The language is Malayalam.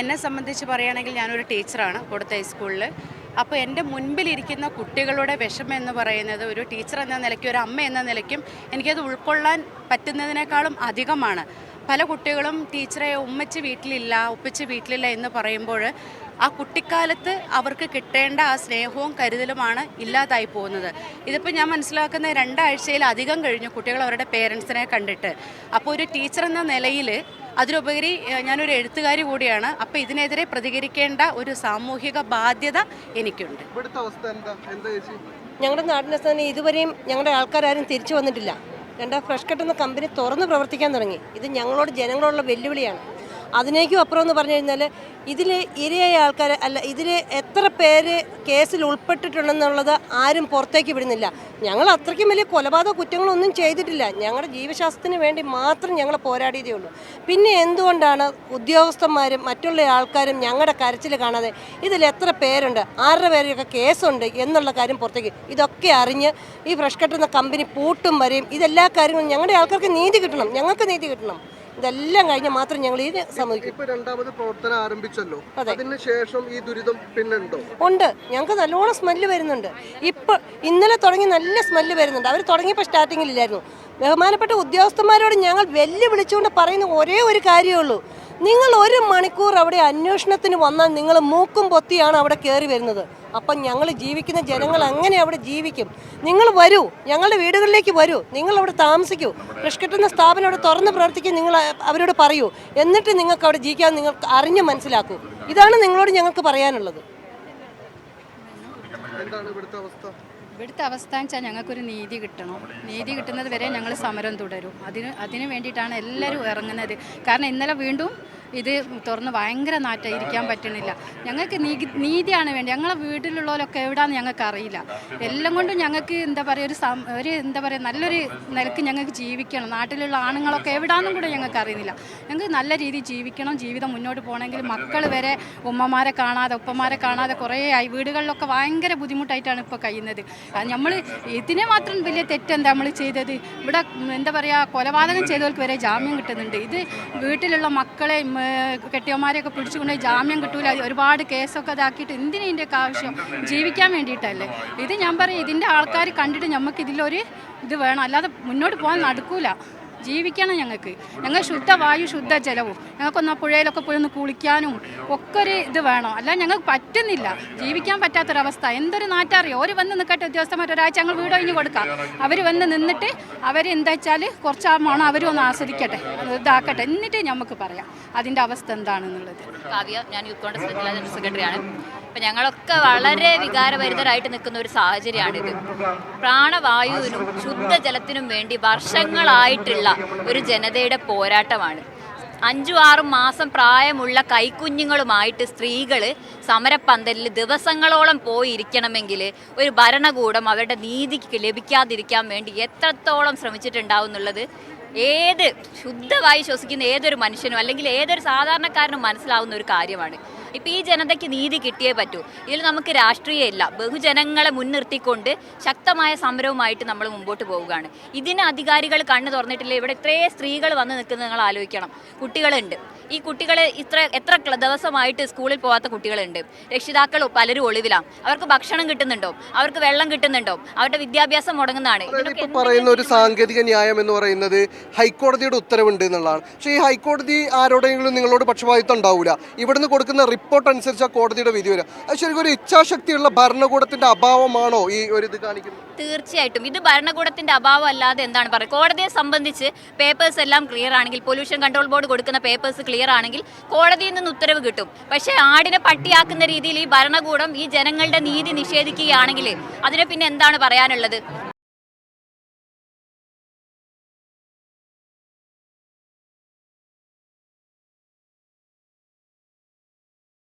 എന്നെ സംബന്ധിച്ച് പറയുകയാണെങ്കിൽ ഞാനൊരു ടീച്ചറാണ് കൊടുത്ത ഹൈസ്കൂളിൽ അപ്പോൾ എന്റെ മുൻപിലിരിക്കുന്ന കുട്ടികളുടെ വിഷമം എന്ന് പറയുന്നത് ഒരു ടീച്ചർ എന്ന നിലയ്ക്കും ഒരു അമ്മ എന്ന നിലയ്ക്കും എനിക്കത് ഉൾക്കൊള്ളാൻ പറ്റുന്നതിനേക്കാളും അധികമാണ്. പല കുട്ടികളും ടീച്ചറെ ഉമ്മച്ച് വീട്ടിലില്ല ഉപ്പച്ച് വീട്ടിലില്ല എന്ന് പറയുമ്പോൾ ആ കുട്ടിക്കാലത്ത് അവർക്ക് കിട്ടേണ്ട ആ സ്നേഹവും കരുതലുമാണ് ഇല്ലാതായി പോകുന്നത്. ഇതിപ്പോൾ ഞാൻ മനസ്സിലാക്കുന്ന രണ്ടാഴ്ചയിലധികം കഴിഞ്ഞു കുട്ടികൾ അവരുടെ പേരൻസിനെ കണ്ടിട്ട്. അപ്പോൾ ഒരു ടീച്ചർ എന്ന നിലയിൽ അതിലുപരി ഞാനൊരു എഴുത്തുകാരി കൂടിയാണ്. അപ്പോൾ ഇതിനെതിരെ പ്രതികരിക്കേണ്ട ഒരു സാമൂഹിക ബാധ്യത എനിക്കുണ്ട്. ഇവിടുത്തെ അവസ്ഥ എന്താ? എന്താ ഞങ്ങളുടെ നാടിന്റെ സ്ഥാനം ഇതുവരെയും ഞങ്ങളുടെ ആൾക്കാരും തിരിച്ചു വന്നിട്ടില്ല. രണ്ടാം ഫ്രഷ് കട്ട് എന്ന കമ്പനി തുറന്ന് പ്രവർത്തിക്കാൻ തുടങ്ങി. ഇത് ഞങ്ങളോട് ജനങ്ങളോടുള്ള വെല്ലുവിളിയാണ്. അതിനേക്കും അപ്പുറം എന്ന് പറഞ്ഞു കഴിഞ്ഞാൽ ഇതിൽ ഇരയായ ആൾക്കാർ അല്ല ഇതിൽ എത്ര പേര് കേസിൽ ഉൾപ്പെട്ടിട്ടുണ്ടെന്നുള്ളത് ആരും പുറത്തേക്ക് വിടുന്നില്ല. ഞങ്ങൾ അത്രയ്ക്കും വലിയ കൊലപാതക കുറ്റങ്ങളൊന്നും ചെയ്തിട്ടില്ല. ഞങ്ങളുടെ ജീവശാസ്ത്രത്തിന് വേണ്ടി മാത്രം ഞങ്ങൾ പോരാടിയതേ ഉള്ളൂ. പിന്നെ എന്തുകൊണ്ടാണ് ഉദ്യോഗസ്ഥന്മാരും മറ്റുള്ള ആൾക്കാരും ഞങ്ങളുടെ കരച്ചിൽ കാണാതെ ഇതിൽ എത്ര പേരുണ്ട് ആരുടെ പേരൊക്കെ കേസുണ്ട് എന്നുള്ള കാര്യം പുറത്തേക്ക് ഇതൊക്കെ അറിഞ്ഞ് ഈ ഫ്രഷ് കെട്ടുന്ന കമ്പനി പൂട്ടും വരെയും ഇതെല്ലാ കാര്യങ്ങളും ഞങ്ങളുടെ ആൾക്കാർക്ക് നീതി കിട്ടണം. ഞങ്ങൾക്ക് നീതി കിട്ടണം. ഇതെല്ലാം കഴിഞ്ഞാൽ മാത്രം ഞങ്ങൾ ഇത് സമ്മതിക്കും. ഇപ്പൊ രണ്ടാമത് പ്രവർത്തനം ആരംഭിച്ചല്ലോ. അതെ. ശേഷം ഈ ദുരിതം പിന്നുണ്ടോ? ഉണ്ട്. ഞങ്ങൾക്ക് നല്ലോണം സ്മെല്ല് വരുന്നുണ്ട്. ഇപ്പൊ ഇന്നലെ തുടങ്ങി നല്ല സ്മെല്ല് വരുന്നുണ്ട്. അവർ തുടങ്ങിയപ്പോൾ സ്റ്റാർട്ടിങ്ങിലില്ലായിരുന്നു ബഹുമാനപ്പെട്ട ഉദ്യോഗസ്ഥന്മാരോട് ഞങ്ങൾ വെല്ലുവിളിച്ചുകൊണ്ട് പറയുന്ന ഒരേ ഒരു കാര്യമേ ഉള്ളൂ. നിങ്ങൾ ഒരു മണിക്കൂർ അവിടെ അന്വേഷണത്തിന് വന്നാൽ നിങ്ങൾ മൂക്കും പൊത്തിയാണ് അവിടെ കയറി വരുന്നത്. അപ്പം ഞങ്ങൾ ജീവിക്കുന്ന ജനങ്ങൾ അങ്ങനെ അവിടെ ജീവിക്കും? നിങ്ങൾ വരൂ. ഞങ്ങളുടെ വീടുകളിലേക്ക് വരൂ. നിങ്ങൾ അവിടെ താമസിക്കൂ. ഫ്രഷ് കിട്ടുന്ന സ്ഥാപനം അവിടെ തുറന്ന് പ്രവർത്തിക്കാൻ നിങ്ങൾ അവരോട് പറയൂ. എന്നിട്ട് നിങ്ങൾക്ക് അവിടെ ജീവിക്കാൻ നിങ്ങൾക്ക് അറിഞ്ഞ് മനസ്സിലാക്കൂ. ഇതാണ് നിങ്ങളോട് ഞങ്ങൾക്ക് പറയാനുള്ളത്. എന്താണ് ഇവിടുത്തെ അവസ്ഥ? ഇവിടുത്തെ അവസ്ഥ എന്ന് വെച്ചാൽ ഞങ്ങൾക്കൊരു നീതി കിട്ടണം. നീതി കിട്ടുന്നത് വരെ ഞങ്ങൾ സമരം തുടരും. അതിന് അതിന് വേണ്ടിയിട്ടാണ് എല്ലാവരും ഇറങ്ങുന്നത്. കാരണം ഇന്നലെ വീണ്ടും ഇത് തുറന്ന് ഭയങ്കര നാറ്റം ഇരിക്കാൻ പറ്റണില്ല. ഞങ്ങൾക്ക് നീതിയാണ് വേണ്ടി ഞങ്ങളെ വീട്ടിലുള്ളവരൊക്കെ എവിടാന്ന് ഞങ്ങൾക്ക് അറിയില്ല. എല്ലാം കൊണ്ടും ഞങ്ങൾക്ക് എന്താ പറയുക ഒരു ഒരു എന്താ പറയുക നല്ലൊരു നിലയ്ക്ക് ഞങ്ങൾക്ക് ജീവിക്കണം. നാട്ടിലുള്ള ആണുങ്ങളൊക്കെ എവിടെയാണെന്നും കൂടെ ഞങ്ങൾക്ക് അറിയുന്നില്ല. ഞങ്ങൾക്ക് നല്ല രീതിയിൽ ജീവിക്കണം ജീവിതം മുന്നോട്ട് പോകണമെങ്കിൽ മക്കൾ വരെ ഉമ്മമാരെ കാണാതെ ഉപ്പമാരെ കാണാതെ കുറേ ആയി. വീടുകളിലൊക്കെ ഭയങ്കര ബുദ്ധിമുട്ടായിട്ടാണ് ഇപ്പോൾ കഴിയുന്നത്. നമ്മൾ ഇതിനെ മാത്രം വലിയ തെറ്റെന്താ നമ്മൾ ചെയ്തത്? ഇവിടെ എന്താ പറയുക കൊലപാതകം ചെയ്തവർക്ക് വരെ ജാമ്യം കിട്ടുന്നുണ്ട്. ഇത് വീട്ടിലുള്ള മക്കളെ കെട്ടിയന്മാരെയൊക്കെ പിടിച്ചുകൊണ്ട് ജാമ്യം കിട്ടൂല. ഒരുപാട് കേസൊക്കെ ഇതാക്കിയിട്ട് ഇതിന്റെ ഇതിന്റെയൊക്കെ ആവശ്യം? ജീവിക്കാൻ വേണ്ടിയിട്ടല്ലേ. ഇത് ഞാൻ പറയും ഇതിന്റെ ആൾക്കാർ കണ്ടിട്ട് നമുക്ക് ഇത് വേണം. അല്ലാതെ മുന്നോട്ട് പോകാൻ നടക്കൂല. ജീവിക്കണം ഞങ്ങൾക്ക്. ഞങ്ങൾ ശുദ്ധവായു ശുദ്ധ ജലവും. ഞങ്ങൾക്കൊന്ന് പുഴയിലൊക്കെ പോയി ഒന്ന് കുളിക്കാനും ഒക്കെ ഒരു ഇത് വേണം. അല്ല ഞങ്ങൾക്ക് പറ്റുന്നില്ല. ജീവിക്കാൻ പറ്റാത്തൊരവസ്ഥ. എന്തൊരു നാറ്ററിയോ? അവർ വന്ന് നിൽക്കട്ടെ ഉദ്യോഗസ്ഥന്മാർ ഒരാഴ്ച ഞങ്ങൾ വീട് ഒഴിഞ്ഞ് കൊടുക്കാം. അവർ വന്ന് നിന്നിട്ട് അവർ എന്താ വെച്ചാൽ കുറച്ച് മണം അവരും ഒന്ന് ആസ്വദിക്കട്ടെ ഇതാക്കട്ടെ. എന്നിട്ട് നമുക്ക് പറയാം. അതിന്റെ അവസ്ഥ എന്താണെന്നുള്ളത്. കാവ്യ ഞാൻ സെക്രട്ടറിയാണ്. അപ്പം ഞങ്ങളൊക്കെ വളരെ വികാരഭരിതരായിട്ട് നിൽക്കുന്ന ഒരു സാഹചര്യമാണിത് പ്രാണവായുവിനും ശുദ്ധജലത്തിനും വേണ്ടി വർഷങ്ങളായിട്ടുള്ള ഒരു ജനതയുടെ പോരാട്ടമാണ്. അഞ്ചു ആറും മാസം പ്രായമുള്ള കൈക്കുഞ്ഞുങ്ങളുമായിട്ട് സ്ത്രീകൾ സമരപ്പന്തലിൽ ദിവസങ്ങളോളം പോയിരിക്കണമെങ്കിൽ ഒരു ഭരണകൂടം അവരുടെ നീതിക്ക് ലഭിക്കാതിരിക്കാൻ വേണ്ടി എത്രത്തോളം ശ്രമിച്ചിട്ടുണ്ടാവും എന്നുള്ളത് ഏത് ശുദ്ധമായി ശ്വസിക്കുന്ന ഏതൊരു മനുഷ്യനും അല്ലെങ്കിൽ ഏതൊരു സാധാരണക്കാരനും മനസ്സിലാവുന്ന ഒരു കാര്യമാണ്. ഇപ്പം ഈ ജനതയ്ക്ക് നീതി കിട്ടിയേ പറ്റൂ. ഇതിൽ നമുക്ക് രാഷ്ട്രീയമില്ല ബഹുജനങ്ങളെ മുൻനിർത്തിക്കൊണ്ട് ശക്തമായ സമരവുമായിട്ട് നമ്മൾ മുമ്പോട്ട് പോവുകയാണ്. ഇതിന് അധികാരികൾ കണ്ണു തുറന്നിട്ടില്ല. ഇവിടെ ഇത്രയും സ്ത്രീകൾ വന്ന് നിൽക്കുന്നത് നിങ്ങൾ ആലോചിക്കണം. കുട്ടികളുണ്ട്. ഈ കുട്ടികൾ ഇത്ര എത്ര ദിവസമായിട്ട് സ്കൂളിൽ പോകാത്ത കുട്ടികളുണ്ട്. രക്ഷിതാക്കൾ പലരും ഒളിവിലാണ് അവർക്ക് ഭക്ഷണം കിട്ടുന്നുണ്ടോ? അവർക്ക് വെള്ളം കിട്ടുന്നുണ്ടോ? അവരുടെ വിദ്യാഭ്യാസം മുടങ്ങുന്നതാണ്. പറയുന്ന ഒരു സാങ്കേതിക ന്യായം എന്ന് പറയുന്നത് ഹൈക്കോടതിയുടെ ഉത്തരവുണ്ട് എന്നുള്ളതാണ്. പക്ഷേ ഈ ഹൈക്കോടതി ആരോടെങ്കിലും നിങ്ങളോട് പക്ഷപാതിത്വം ഉണ്ടാവില്ല ഇവിടുന്ന് കൊടുക്കുന്ന റിപ്പോർട്ട് അനുസരിച്ച് ആ കോടതിയുടെ വിധി വരിക അത് ശരിക്കും ഒരു ഇച്ഛാശക്തിയുള്ള ഭരണകൂടത്തിന്റെ അഭാവമാണോ ഈ ഒരു ഇത് കാണിക്കുന്നത്? തീർച്ചയായിട്ടും. ഇത് ഭരണകൂടത്തിന്റെ അഭാവം അല്ലാതെ എന്താണ് പറയുക? കോടതിയെ സംബന്ധിച്ച് പേപ്പേഴ്സ് എല്ലാം ക്ലിയർ ആണെങ്കിൽ പൊല്യൂഷൻ കൺട്രോൾ ബോർഡ് കൊടുക്കുന്ന പേപ്പേഴ്സ് ക്ലിയർ ആണെങ്കിൽ കോടതിയിൽ നിന്ന് ഉത്തരവ് കിട്ടും. പക്ഷേ ആടിനെ പട്ടിയാക്കുന്ന രീതിയിൽ ഈ ഭരണകൂടം ഈ ജനങ്ങളുടെ നീതി നിഷേധിക്കുകയാണെങ്കിൽ അതിനെ പിന്നെ എന്താണ് പറയാനുള്ളത്?